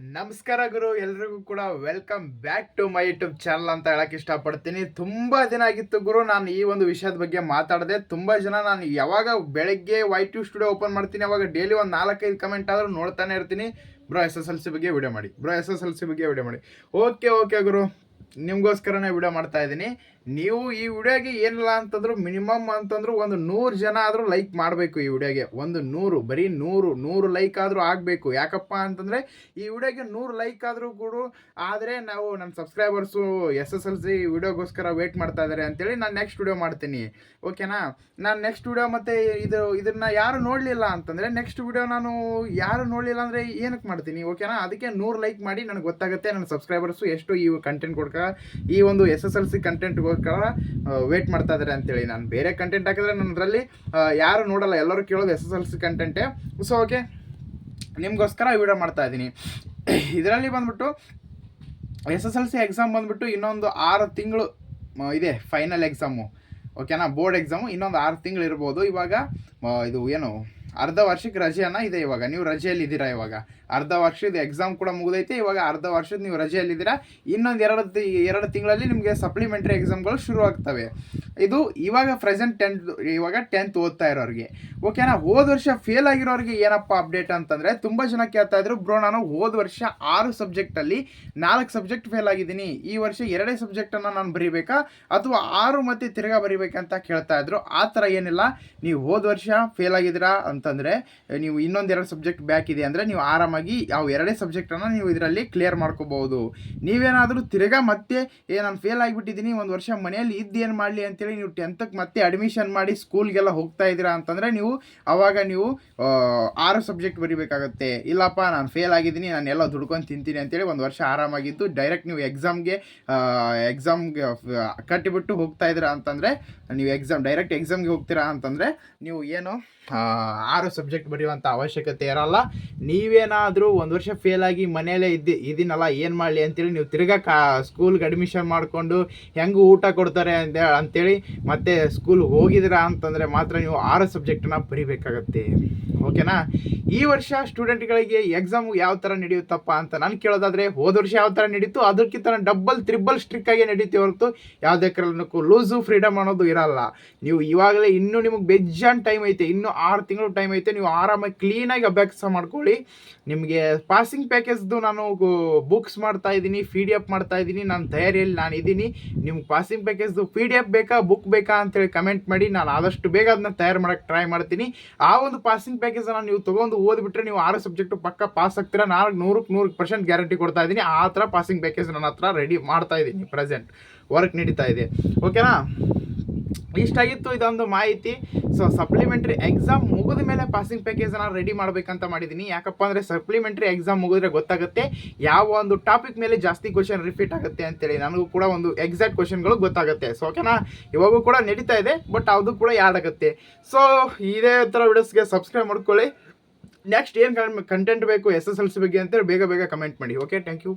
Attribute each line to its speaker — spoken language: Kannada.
Speaker 1: ನಮಸ್ಕಾರ ಗುರು, ಎಲ್ರಿಗೂ ಕೂಡ welcome back to my YouTube channel ಅಂತ ಹೇಳಕ್ ಇಷ್ಟಪಡ್ತೀನಿ. ತುಂಬಾ ದಿನ ಆಗಿತ್ತು ಗುರು, ನಾನು ಈ ಒಂದು ವಿಷಯದ ಬಗ್ಗೆ ಮಾತಾಡಿದೆ, ತುಂಬಾ ಜನ ನಾನು ಯಾವಾಗ ಬೆಳಗ್ಗೆ ವೈ ಟ್ಯೂಬ್ ಸ್ಟುಡಿಯೋ ಓಪನ್ ಮಾಡ್ತೀನಿ, ಅವಾಗ ಡೈಲಿ ಒಂದು ನಾಲ್ಕೈದು ಕಮೆಂಟ್ ಆದ್ರೂ ನೋಡ್ತಾನೆ ಇರ್ತೀನಿ. Bro S S L C ಬಗ್ಗೆ ವಿಡಿಯೋ ಮಾಡಿ. Bro S S L C ಬಗ್ಗೆ ವಿಡಿಯೋ ಮಾಡಿ. ಓಕೆ ಓಕೆ ಗುರು. ನಿಮಗೋಸ್ಕರನೇ ವಿಡಿಯೋ ಮಾಡ್ತಾ ಇದ್ದೀನಿ. ನೀವು ಈ ವಿಡಿಯೋಗೆ ಏನಿಲ್ಲ ಅಂತಂದ್ರು, ಮಿನಿಮಮ್ ಅಂತಂದ್ರು ಒಂದು ನೂರು ಜನ ಆದರೂ ಲೈಕ್ ಮಾಡಬೇಕು ಈ ವಿಡಿಯೋಗೆ. ಒಂದು ನೂರು, ಬರೀ ನೂರು ನೂರು ಲೈಕ್ ಆದರೂ ಆಗಬೇಕು. ಯಾಕಪ್ಪ ಅಂತಂದರೆ, ಈ ವಿಡಿಯೋಗೆ ನೂರು ಲೈಕ್ ಆದರೂ ಕೂಡ. ಆದರೆ ನಾವು ನನ್ನ subscribers S S L C ವಿಡಿಯೋಗೋಸ್ಕರ ವೇಟ್ ಮಾಡ್ತಾ ಇದ್ದಾರೆ ಅಂತೇಳಿ ನಾನು ನೆಕ್ಸ್ಟ್ ವಿಡಿಯೋ ಮಾಡ್ತೀನಿ. ಓಕೆನಾ ನಾನು ನೆಕ್ಸ್ಟ್ ವಿಡಿಯೋ ಮತ್ತು ಇದು, ಇದನ್ನು ಯಾರು ನೋಡಲಿಲ್ಲ ಅಂತಂದರೆ ನೆಕ್ಸ್ಟ್ ವಿಡಿಯೋ ನಾನು ಯಾರು ನೋಡಲಿಲ್ಲ ಅಂದರೆ ಏನಕ್ಕೆ ಮಾಡ್ತೀನಿ? ಓಕೆನಾ ಅದಕ್ಕೆ ನೂರು ಲೈಕ್ ಮಾಡಿ, ನನಗೆ ಗೊತ್ತಾಗುತ್ತೆ ನನ್ನ ಸಬ್ಸ್ಕ್ರೈಬರ್ಸು ಎಷ್ಟು ಈ ಕಂಟೆಂಟ್ ಈ ಒಂದು ಎಸ್ ಎಸ್ ಎಲ್ ಸಿ ಕಂಟೆಂಟ್ಗೋಸ್ಕರ ವೇಟ್ ಮಾಡ್ತಾ ಇದ್ದಾರೆ ಅಂತೇಳಿ ನಾನು ಬೇರೆ ಕಂಟೆಂಟ್ ಹಾಕಿದ್ರೆ ನನ್ನದ್ರಲ್ಲಿ ಯಾರು ನೋಡಲ್ಲ, ಎಲ್ಲರೂ ಕೇಳೋದು ಎಸ್ ಎಸ್ ಎಲ್ ಸಿ ಕಂಟೆಂಟೇ ಸೊ ಓಕೆ ನಿಮಗೋಸ್ಕರ ವಿಡಿಯೋ ಮಾಡ್ತಾ ಇದ್ದೀನಿ. ಇದರಲ್ಲಿ ಬಂದ್ಬಿಟ್ಟು, S S L C exam ಬಂದ್ಬಿಟ್ಟು ಇನ್ನೊಂದು ಆರು ತಿಂಗಳು ಇದೆ ಫೈನಲ್ ಎಕ್ಸಾಮು ಓಕೆನಾ ಬೋರ್ಡ್ ಎಕ್ಸಾಮು ಇನ್ನೊಂದು ಆರು ತಿಂಗಳು ಇರ್ಬೋದು. ಇವಾಗ ಇದು ಏನು ಅರ್ಧ ವರ್ಷಕ್ಕೆ ರಜೆಯನ್ನ ಇದೆ ಇವಾಗ. ನೀವು ರಜೆಯಲ್ಲಿ ಇದ್ದೀರಾ ಇವಾಗ. ಅರ್ಧ ವರ್ಷದ ಎಕ್ಸಾಮ್ ಕೂಡ ಮುಗಿದೈತೆ, ಇವಾಗ ಅರ್ಧ ವರ್ಷದ ನೀವು ರಜೆಯಲ್ಲಿ ಇದ್ದೀರಾ ಇನ್ನೊಂದು ಎರಡು ಎರಡು ತಿಂಗಳಲ್ಲಿ ನಿಮಗೆ ಸಪ್ಲಿಮೆಂಟ್ರಿ ಎಕ್ಸಾಮ್ಗಳು ಶುರು ಆಗ್ತವೆ. ಇದು ಇವಾಗ ಪ್ರೆಸೆಂಟ್ ಟೆಂತ್ ಇವಾಗ ಟೆಂತ್ ಓದ್ತಾ ಇರೋರಿಗೆ. ಓಕೆನಾ ಹೋದ ವರ್ಷ ಫೇಲ್ ಆಗಿರೋರಿಗೆ ಏನಪ್ಪ ಅಪ್ಡೇಟ್ ಅಂತಂದರೆ, ತುಂಬ ಜನ ಕೇಳ್ತಾ ಇದ್ರು, ಬ್ರೋ, ನಾನು ಹೋದ ವರ್ಷ ಆರು ಸಬ್ಜೆಕ್ಟಲ್ಲಿ ನಾಲ್ಕು ಸಬ್ಜೆಕ್ಟ್ ಫೇಲ್ ಆಗಿದ್ದೀನಿ. ಈ ವರ್ಷ ಎರಡೇ ಸಬ್ಜೆಕ್ಟನ್ನು ನಾನು ಬರೀಬೇಕಾ? ಅಥವಾ ಆರು ಮತ್ತೆ ತಿರ್ಗಾ ಬರೀಬೇಕಂತ ಕೇಳ್ತಾ ಇದ್ರು. ಆ ಥರ ಏನಿಲ್ಲ. ನೀವು ಹೋದ ವರ್ಷ ಫೇಲ್ ಆಗಿದ್ದೀರಾ ಅಂತಂದರೆ ನೀವು ಇನ್ನೊಂದು ಎರಡು ಸಬ್ಜೆಕ್ಟ್ ಬ್ಯಾಕ್ ಇದೆ ಅಂದರೆ ನೀವು ಆರಾಮಾಗಿ ಯಾವ ಎರಡೇ ಸಬ್ಜೆಕ್ಟನ್ನು ನೀವು ಇದರಲ್ಲಿ ಕ್ಲಿಯರ್ ಮಾಡ್ಕೋಬಹುದು. ನೀವೇನಾದರೂ ತಿರ್ಗಾ ಮತ್ತೆ, ಏ, ನಾನು ಫೇಲ್ ಆಗಿಬಿಟ್ಟಿದ್ದೀನಿ, ಒಂದು ವರ್ಷ ಮನೆಯಲ್ಲಿ ಇದ್ದೇನು ಮಾಡಲಿ ಅಂತೇಳಿ ನೀವು ಟೆಂತಕ್ಕೆ ಮತ್ತೆ ಅಡ್ಮಿಷನ್ ಮಾಡಿ ಸ್ಕೂಲ್ಗೆಲ್ಲ ಹೋಗ್ತಾ ಇದ್ದೀರಾ ಅಂತಂದರೆ ನೀವು ಆವಾಗ ನೀವು ಆರು ಸಬ್ಜೆಕ್ಟ್ ಬರೀಬೇಕಾಗತ್ತೆ. ಇಲ್ಲಪ್ಪ, ನಾನು ಫೇಲ್ ಆಗಿದ್ದೀನಿ ನಾನು ಎಲ್ಲ ದುಡ್ಕೊಂಡು ತಿಂತೀನಿ ಅಂತೇಳಿ ಒಂದು ವರ್ಷ ಆರಾಮಾಗಿದ್ದು ಡೈರೆಕ್ಟ್ ನೀವು ಎಕ್ಸಾಮ್ಗೆ ಎಕ್ಸಾಮ್ಗೆ ಕಟ್ಟಿಬಿಟ್ಟು ಹೋಗ್ತಾ ಇದ್ದೀರಾ ಅಂತಂದರೆ, ನೀವು ಎಕ್ಸಾಮ್ ಡೈರೆಕ್ಟ್ ಎಕ್ಸಾಮ್ಗೆ ಹೋಗ್ತೀರಾ ಅಂತಂದರೆ, ನೀವು ಏನು ಆರು ಸಬ್ಜೆಕ್ಟ್ ಬರೆಯುವಂಥ ಅವಶ್ಯಕತೆ ಇರಲ್ಲ. ನೀವೇನಾದರೂ ಒಂದು ವರ್ಷ ಫೇಲ್ ಆಗಿ ಮನೆಯಲ್ಲೇ ಇದ್ದಿ, ಇದೀನಲ್ಲ, ಏನು ಮಾಡಲಿ ಅಂತೇಳಿ ನೀವು ತಿರ್ಗಾ ಕಾ ಸ್ಕೂಲ್ಗೆ ಅಡ್ಮಿಷನ್ ಮಾಡಿಕೊಂಡು ಹೆಂಗೆ ಊಟ ಕೊಡ್ತಾರೆ ಅಂತ ಅಂತೇಳಿ ಮತ್ತೆ ಸ್ಕೂಲ್ ಹೋಗಿದ್ದೀರಾ ಅಂತಂದರೆ ಮಾತ್ರ ನೀವು ಆರು ಸಬ್ಜೆಕ್ಟನ್ನ ಬರಿಬೇಕಾಗತ್ತೆ. ಓಕೆನಾ? ಈ ವರ್ಷ ಸ್ಟೂಡೆಂಟ್ಗಳಿಗೆ ಎಕ್ಸಾಮ್ ಯಾವ ಥರ ನಡೆಯುತ್ತಪ್ಪ ಅಂತ ನಾನು ಕೇಳೋದಾದರೆ ಹೋದ ವರ್ಷ ಯಾವ ಥರ ನಡೀತು, ಅದಕ್ಕಿಂತ ಡಬ್ಬಲ್ ತ್ರಿಬಲ್ ಸ್ಟ್ರಿಕ್ ಆಗಿ ನಡೀತಿ ಹೊರತು ಯಾವುದೇ ಕಾರಣಕ್ಕೂ ಲೂಸು ಫ್ರೀಡಮ್ ಅನ್ನೋದು ಇರಲ್ಲ. ನೀವು ಇವಾಗಲೇ ಇನ್ನೂ ನಿಮಗೆ ಬೆಜ್ಜಾನ್ ಟೈಮ್ ಐತೆ, ಇನ್ನೂ ಆರು ತಿಂಗಳು ಟೈಮ್ ಐತೆ, ನೀವು ಆರಾಮಾಗಿ ಕ್ಲೀನಾಗಿ ಅಭ್ಯಾಸ ಮಾಡ್ಕೊಳ್ಳಿ. ನಿಮಗೆ ಪಾಸಿಂಗ್ ಪ್ಯಾಕೇಜ್ದು ನಾನು ಬುಕ್ಸ್ ಮಾಡ್ತಾ ಇದ್ದೀನಿ ಪಿ ಡಿ ಎಫ್ ಮಾಡ್ತಾ ಇದ್ದೀನಿ, ನಾನು ತಯಾರಿಯಲ್ಲಿ ನಾನು ಇದ್ದೀನಿ. ನಿಮ್ಗೆ ಪಾಸಿಂಗ್ ಪ್ಯಾಕೇಜ್ದು ಪಿ ಡಿ ಎಫ್ ಬೇಕಾ ಬುಕ್ ಬೇಕಾ ಅಂತೇಳಿ ಕಮೆಂಟ್ ಮಾಡಿ, ನಾನು ಆದಷ್ಟು ಬೇಗ ಅದನ್ನ ತಯಾರು ಮಾಡೋಕ್ಕೆ ಟ್ರೈ ಮಾಡ್ತೀನಿ. ಆ ಒಂದು ಪಾಸಿಂಗ್ ಪ್ಯಾಕೇಜನ್ನು ನೀವು ತೊಗೊಂಡು ಓದ್ಬಿಟ್ರೆ ನೀವು ಆರು ಸಬ್ಜೆಕ್ಟು ಪಕ್ಕ ಪಾಸ್ ಆಗ್ತೀರಾ. ನಾನು ನೂರಕ್ಕೆ ನೂರು ಪರ್ಸೆಂಟ್ ಗ್ಯಾರಂಟಿ ಕೊಡ್ತಾ ಇದ್ದೀನಿ. ಆ ಥರ ಪಾಸಿಂಗ್ ಪ್ಯಾಕೇಜ್ ನನ್ನ ಹತ್ರ ರೆಡಿ ಮಾಡ್ತಾ ಇದ್ದೀನಿ ಪ್ರೆಸೆಂಟ್ ವರ್ಕ್ ನಡೀತಾ ಇದೆ. ಓಕೆನಾ ಇಷ್ಟಾಗಿತ್ತು ಇದೊಂದು ಮಾಹಿತಿ. ಸೊ ಸಪ್ಲಿಮೆಂಟ್ರಿ ಎಕ್ಸಾಮ್ ಮುಗಿದ ಮೇಲೆ ಪಾಸಿಂಗ್ ಪ್ಯಾಕೇಜ್ ನಾನು ರೆಡಿ ಮಾಡಬೇಕಂತ ಮಾಡಿದ್ದೀನಿ ಯಾಕಪ್ಪ ಅಂದರೆ ಸಪ್ಲಿಮೆಂಟ್ರಿ ಎಕ್ಸಾಮ್ ಮುಗಿದ್ರೆ ಗೊತ್ತಾಗುತ್ತೆ. ಯಾವ ಒಂದು ಟಾಪಿಕ್ ಮೇಲೆ ಜಾಸ್ತಿ ಕ್ವಶನ್ ರಿಪೀಟ್ ಆಗುತ್ತೆ ಅಂತೇಳಿ. ನನಗೂ ಕೂಡ ಒಂದು ಎಕ್ಸಾಕ್ಟ್ ಕ್ವಶನ್ಗಳು ಗೊತ್ತಾಗುತ್ತೆ. ಸೊ ಓಕೆನಾ ಇವಾಗೂ ಕೂಡ ನಡೀತಾ ಇದೆ ಬಟ್ ಅದು ಕೂಡ ಯಾಡ್ ಆಗುತ್ತೆ. ಸೊ ಇದೇ ಥರ ವಿಡಿಯೋಸ್ಗೆ ಸಬ್ಸ್ಕ್ರೈಬ್ ಮಾಡ್ಕೊಳ್ಳಿ. ನೆಕ್ಸ್ಟ್ ಏನು ಕಂಟೆಂಟ್ ಬೇಕು ಎಸ್ ಎಸ್ ಎಲ್ ಸಿ ಬಗ್ಗೆ ಅಂತೇಳಿ ಬೇಗ ಬೇಗ ಕಮೆಂಟ್ ಮಾಡಿ. Okay thank you